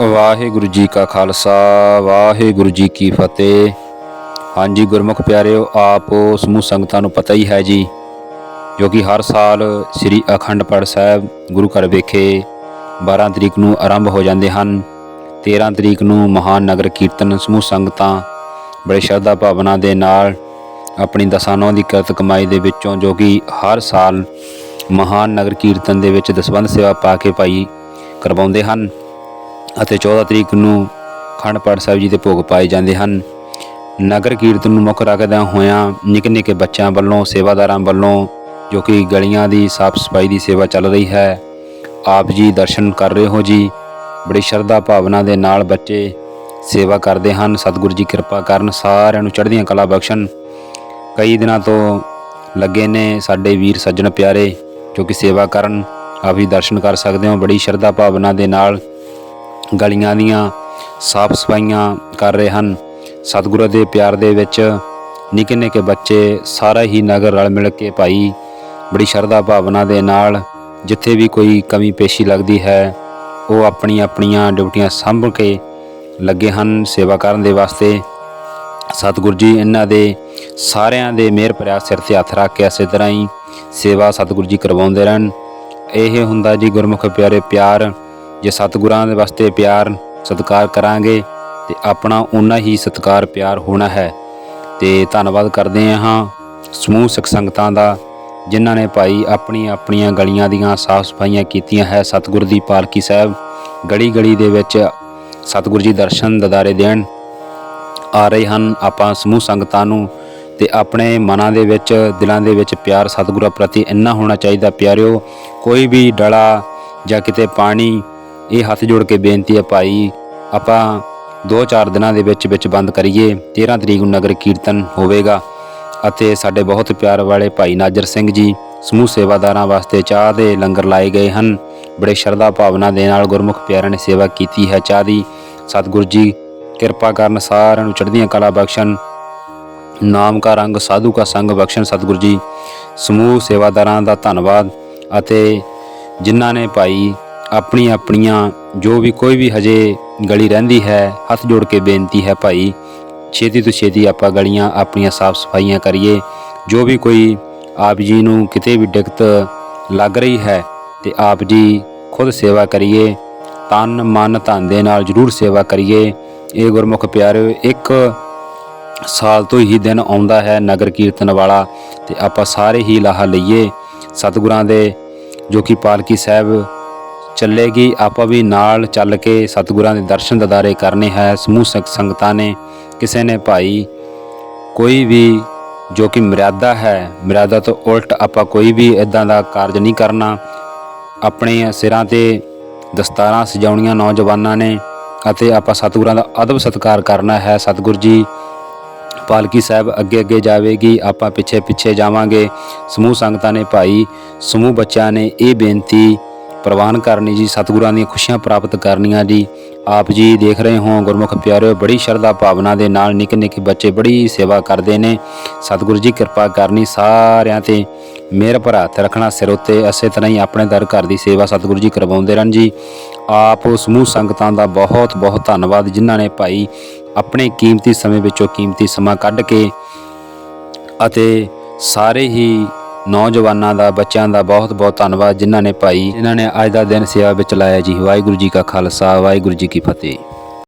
ਵਾਹਿਗੁਰੂ ਜੀ ਕਾ ਖਾਲਸਾ, ਵਾਹਿਗੁਰੂ ਜੀ ਕੀ ਫਤਿਹ। ਹਾਂਜੀ ਗੁਰਮੁਖ ਪਿਆਰਿਓ, ਆਪ ਸਮੂਹ ਸੰਗਤਾਂ ਨੂੰ ਪਤਾ ਹੀ ਹੈ ਜੀ, ਜੋ ਕਿ ਹਰ ਸਾਲ ਸ੍ਰੀ ਅਖੰਡ ਪਾਠ ਸਾਹਿਬ ਗੁਰੂ ਘਰ ਵਿਖੇ 12 ਤਰੀਕ ਨੂੰ ਆਰੰਭ ਹੋ ਜਾਂਦੇ ਹਨ। 13 ਤਰੀਕ ਨੂੰ ਮਹਾਨ ਨਗਰ ਕੀਰਤਨ ਸਮੂਹ ਸੰਗਤਾਂ ਬੜੇ ਸ਼ਰਧਾ ਭਾਵਨਾ ਦੇ ਨਾਲ ਆਪਣੀ ਦਸਾਨੋਂ ਦੀ ਕਿਰਤ ਕਮਾਈ ਦੇ ਵਿੱਚੋਂ, ਜੋ ਕਿ ਹਰ ਸਾਲ ਮਹਾਨ ਨਗਰ ਕੀਰਤਨ ਦੇ ਵਿੱਚ ਦਸਵੰਧ ਸੇਵਾ ਪਾ ਕੇ ਭਾਈ ਕਰਵਾਉਂਦੇ ਹਨ। ਅਤੇ 14 ਤਰੀਕ ਨੂੰ ਖੰਡ ਪਾਠ ਸਾਹਿਬ ਜੀ ਦੇ ਭੋਗ ਪਾਏ ਜਾਂਦੇ ਹਨ। ਨਗਰ ਕੀਰਤਨ ਨੂੰ ਮੁੱਖ ਰੱਖਦਿਆਂ ਹੋਇਆਂ ਨਿੱਕੇ ਨਿੱਕੇ ਬੱਚਿਆਂ ਵੱਲੋਂ, ਸੇਵਾਦਾਰਾਂ ਵੱਲੋਂ, ਜੋ ਕਿ ਗਲੀਆਂ ਦੀ ਸਾਫ਼ ਸਫ਼ਾਈ ਦੀ ਸੇਵਾ ਚੱਲ ਰਹੀ ਹੈ, ਆਪ ਜੀ ਦਰਸ਼ਨ ਕਰ ਰਹੇ ਹੋ ਜੀ। ਬੜੀ ਸ਼ਰਧਾ ਭਾਵਨਾ ਦੇ ਨਾਲ ਬੱਚੇ ਸੇਵਾ ਕਰਦੇ ਹਨ। ਸਤਿਗੁਰੂ ਜੀ ਕਿਰਪਾ ਕਰਨ, ਸਾਰਿਆਂ ਨੂੰ ਚੜ੍ਹਦੀਆਂ ਕਲਾ ਬਖਸ਼ਣ। ਕਈ ਦਿਨਾਂ ਤੋਂ ਲੱਗੇ ਨੇ ਸਾਡੇ ਵੀਰ ਸੱਜਣ ਪਿਆਰੇ, ਜੋ ਕਿ ਸੇਵਾ ਕਰਨ, ਆਪ ਵੀ ਦਰਸ਼ਨ ਕਰ ਸਕਦੇ ਹੋ। ਬੜੀ ਸ਼ਰਧਾ ਭਾਵਨਾ ਦੇ ਨਾਲ ਗਲੀਆਂ ਦੀਆਂ ਸਾਫ਼ ਸਫਾਈਆਂ ਕਰ ਰਹੇ ਹਨ। ਸਤਿਗੁਰੂ ਦੇ ਪਿਆਰ ਦੇ ਵਿੱਚ ਨਿੱਕੇ ਨਿੱਕੇ ਬੱਚੇ ਸਾਰਾ ਹੀ ਨਗਰ ਰਲ ਮਿਲ ਕੇ ਭਾਈ ਬੜੀ ਸ਼ਰਧਾ ਭਾਵਨਾ ਦੇ ਨਾਲ ਜਿੱਥੇ ਵੀ ਕੋਈ ਕਮੀ ਪੇਸ਼ੀ ਲੱਗਦੀ ਹੈ, ਉਹ ਆਪਣੀ ਆਪਣੀਆਂ ਡਿਊਟੀਆਂ ਸੰਭ ਕੇ ਲੱਗੇ ਹਨ ਸੇਵਾ ਕਰਨ ਦੇ ਵਾਸਤੇ। ਸਤਿਗੁਰੂ ਜੀ, ਇਹਨਾਂ ਦੇ ਸਾਰਿਆਂ ਦੇ ਮਿਹਰ ਭਰਿਆ ਸਿਰ ਤੇ ਹੱਥ ਰੱਖ ਕੇ ਇਸੇ ਤਰ੍ਹਾਂ ਹੀ ਸੇਵਾ ਸਤਿਗੁਰੂ ਜੀ ਕਰਵਾਉਂਦੇ ਰਹਿਣ। ਇਹ ਹੁੰਦਾ ਜੀ ਗੁਰਮੁਖ ਪਿਆਰੇ ਪਿਆਰ ਜੇ ਸਤਿਗੁਰਾਂ ਦੇ ਵਾਸਤੇ ਪਿਆਰ, ਸਤਿਕਾਰ ਕਰਾਂਗੇ, ਤੇ ਆਪਣਾ ਉਨਾ ਹੀ ਸਤਿਕਾਰ ਪਿਆਰ ਹੋਣਾ ਹੈ। ਤੇ ਧੰਨਵਾਦ ਕਰਦੇ ਹਾਂ ਸਮੂਹ ਸਿੱਖ ਸੰਗਤਾਂ ਦਾ, ਜਿਨ੍ਹਾਂ ਨੇ ਭਾਈ ਆਪਣੀ ਆਪਣੀਆਂ ਗਲੀਆਂ ਦੀਆਂ ਸਾਫ਼ ਸਫਾਈਆਂ ਕੀਤੀਆਂ ਹੈ। ਸਤਿਗੁਰ ਦੀ ਪਾਲਕੀ ਸਾਹਿਬ ਗਲੀ ਗਲੀ ਦੇ ਵਿੱਚ ਸਤਿਗੁਰੂ ਜੀ ਦਰਸ਼ਨ ਦਦਾਰੇ ਦੇਣ ਆ ਰਹੇ ਹਨ। ਆਪਾਂ ਸਮੂਹ ਸੰਗਤਾਂ ਨੂੰ ਤੇ ਆਪਣੇ ਮਨਾਂ ਦੇ ਵਿੱਚ, ਦਿਲਾਂ ਦੇ ਵਿੱਚ ਪਿਆਰ ਸਤਿਗੁਰਾਂ ਪ੍ਰਤੀ ਇੰਨਾ ਹੋਣਾ ਚਾਹੀਦਾ। ਪਿਆਰਿਓ, ਕੋਈ ਵੀ ਡਲਾ ਜਾਂ ਕਿਤੇ ਪਾਣੀ ਇਹ ਹੱਥ ਜੋੜ ਕੇ ਬੇਨਤੀ ਹੈ ਭਾਈ, ਆਪਾਂ 2-4 ਦਿਨਾਂ ਦੇ ਵਿੱਚ ਵਿੱਚ ਬੰਦ ਕਰੀਏ 13 ਤਰੀਕ ਨੂੰ ਨਗਰ ਕੀਰਤਨ ਹੋਵੇਗਾ। ਅਤੇ ਸਾਡੇ ਬਹੁਤ ਪਿਆਰ ਵਾਲੇ ਭਾਈ ਨਾਜਰ ਸਿੰਘ ਜੀ, ਸਮੂਹ ਸੇਵਾਦਾਰਾਂ ਵਾਸਤੇ ਚਾਹ ਦੇ ਲੰਗਰ ਲਾਏ ਗਏ ਹਨ। ਬੜੇ ਸ਼ਰਧਾ ਭਾਵਨਾ ਦੇ ਨਾਲ ਗੁਰਮੁਖ ਪਿਆਰਿਆਂ ਨੇ ਸੇਵਾ ਕੀਤੀ ਹੈ ਚਾਹ ਦੀ। ਸਤਿਗੁਰੂ ਜੀ, ਕਿਰਪਾ ਕਰਨ ਸਾਰਿਆਂ ਨੂੰ ਚੜ੍ਹਦੀਆਂ ਕਲਾ ਬਖਸ਼ਣ। ਨਾਮ ਕਾ ਰੰਗ ਸਾਧੂ ਕਾ ਸੰਗ ਬਖਸ਼ਣ ਸਤਿਗੁਰੂ ਜੀ। ਸਮੂਹ ਸੇਵਾਦਾਰਾਂ ਦਾ ਧੰਨਵਾਦ ਅਤੇ ਜਿਨ੍ਹਾਂ ਨੇ ਭਾਈ ਆਪਣੀ ਆਪਣੀਆਂ ਜੋ ਵੀ ਕੋਈ ਵੀ ਹਜੇ ਗਲੀ ਰਹਿੰਦੀ ਹੈ, ਹੱਥ ਜੋੜ ਕੇ ਬੇਨਤੀ ਹੈ ਭਾਈ, ਛੇਤੀ ਤੋਂ ਛੇਤੀ ਆਪਾਂ ਗਲੀਆਂ ਆਪਣੀਆਂ ਸਾਫ਼ ਸਫਾਈਆਂ ਕਰੀਏ। ਜੋ ਵੀ ਕੋਈ ਆਪ ਜੀ ਨੂੰ ਕਿਤੇ ਵੀ ਦਿੱਕਤ ਲੱਗ ਰਹੀ ਹੈ ਤੇ ਆਪ ਜੀ ਖੁਦ ਸੇਵਾ ਕਰੀਏ, ਤਨ ਮਨ ਧਨ ਦੇ ਨਾਲ ਜਰੂਰ ਸੇਵਾ ਕਰੀਏ। ਇਹ ਗੁਰਮੁਖ ਪਿਆਰਿਓ, ਇੱਕ ਸਾਲ ਤੋਂ ਹੀ ਦਿਨ ਆਉਂਦਾ ਹੈ ਨਗਰ ਕੀਰਤਨ ਵਾਲਾ ਤੇ ਆਪਾਂ ਸਾਰੇ ਹੀ ਲਾਹਾ ਲਈਏ। ਸਤਿਗੁਰਾਂ ਦੇ, ਜੋ ਕਿ ਪਾਲਕੀ ਸਾਹਿਬ ਚੱਲੇਗੀ। ਆਪਾਂ ਵੀ ਨਾਲ ਚੱਲ ਕੇ ਸਤਿਗੁਰਾਂ ਦੇ ਦਰਸ਼ਨ ਦਦਾਰੇ ਕਰਨੇ ਹੈ। ਸਮੂਹ ਸੰਗ- ਸੰਗਤਾਂ ਨੇ ਕਿਸੇ ਨੇ ਭਾਈ ਕੋਈ ਵੀ ਜੋ ਕਿ ਮਰਿਆਦਾ ਹੈ, ਮਰਿਆਦਾ ਤੋਂ ਉਲਟ ਆਪਾਂ ਕੋਈ ਵੀ ਇਦਾਂ ਦਾ ਕਾਰਜ ਨਹੀਂ ਕਰਨਾ। ਆਪਣੇ ਸਿਰਾਂ ਤੇ ਦਸਤਾਰਾਂ ਸਜਾਉਣੀਆਂ ਨੌਜਵਾਨਾਂ ਨੇ ਅਤੇ ਆਪਾਂ ਸਤਿਗੁਰਾਂ ਦਾ ਅਦਬ ਸਤਿਕਾਰ ਕਰਨਾ ਹੈ। ਸਤਿਗੁਰੂ ਜੀ, ਪਾਲਕੀ ਸਾਹਿਬ ਅੱਗੇ ਅੱਗੇ ਜਾਵੇਗੀ, ਆਪਾਂ ਪਿੱਛੇ ਪਿੱਛੇ ਜਾਵਾਂਗੇ। ਸਮੂਹ ਸੰਗਤਾਂ ਨੇ ਭਾਈ, ਸਮੂਹ ਬੱਚਿਆਂ ਨੇ ਇਹ ਬੇਨਤੀ ਪ੍ਰਵਾਨ ਕਰਨੀ ਜੀ, ਸਤਿਗੁਰਾਂ ਦੀਆਂ ਖੁਸ਼ੀਆਂ ਪ੍ਰਾਪਤ ਕਰਨੀਆਂ ਜੀ। ਆਪ ਜੀ ਦੇਖ ਰਹੇ ਹੋ, ਗੁਰਮੁਖ ਪਿਆਰਿਓ, ਬੜੀ ਸ਼ਰਧਾ ਭਾਵਨਾ ਦੇ ਨਾਲ ਨਿੱਕੇ ਨਿੱਕੇ ਬੱਚੇ ਬੜੀ ਸੇਵਾ ਕਰਦੇ ਨੇ। ਸਤਿਗੁਰੂ ਜੀ ਕਿਰਪਾ ਕਰਨੀ ਸਾਰਿਆਂ ਤੇ। ਮਿਹਰ ਭਰਾ 'ਤੇ ਰੱਖਣਾ ਸਿਰ ਉੱਤੇ ਇਸੇ ਤਰ੍ਹਾਂ ਹੀ ਆਪਣੇ ਦਰ ਘਰ ਦੀ ਸੇਵਾ ਸਤਿਗੁਰੂ ਜੀ ਕਰਵਾਉਂਦੇ ਰਹਿਣ ਜੀ। ਆਪ ਸਮੂਹ ਸੰਗਤਾਂ ਦਾ ਬਹੁਤ ਬਹੁਤ ਧੰਨਵਾਦ, ਜਿਨ੍ਹਾਂ ਨੇ ਭਾਈ ਆਪਣੇ ਕੀਮਤੀ ਸਮੇਂ ਵਿੱਚੋਂ ਕੀਮਤੀ ਸਮਾਂ ਕੱਢ ਕੇ ਅਤੇ ਸਾਰੇ ਹੀ ਨੌਜਵਾਨਾਂ ਦਾ, ਬੱਚਿਆਂ ਦਾ ਬਹੁਤ ਬਹੁਤ ਧੰਨਵਾਦ ਜਿਨ੍ਹਾਂ ਨੇ ਭਾਈ ਜਿਨ੍ਹਾਂ ਨੇ ਅੱਜ ਦਾ ਦਿਨ ਸੇਵਾ ਵਿੱਚ ਲਾਇਆ ਜੀ। ਵਾਹਿਗੁਰੂ ਜੀ ਕਾ ਖਾਲਸਾ, ਵਾਹਿਗੁਰੂ ਜੀ ਕੀ ਫਤਿਹ।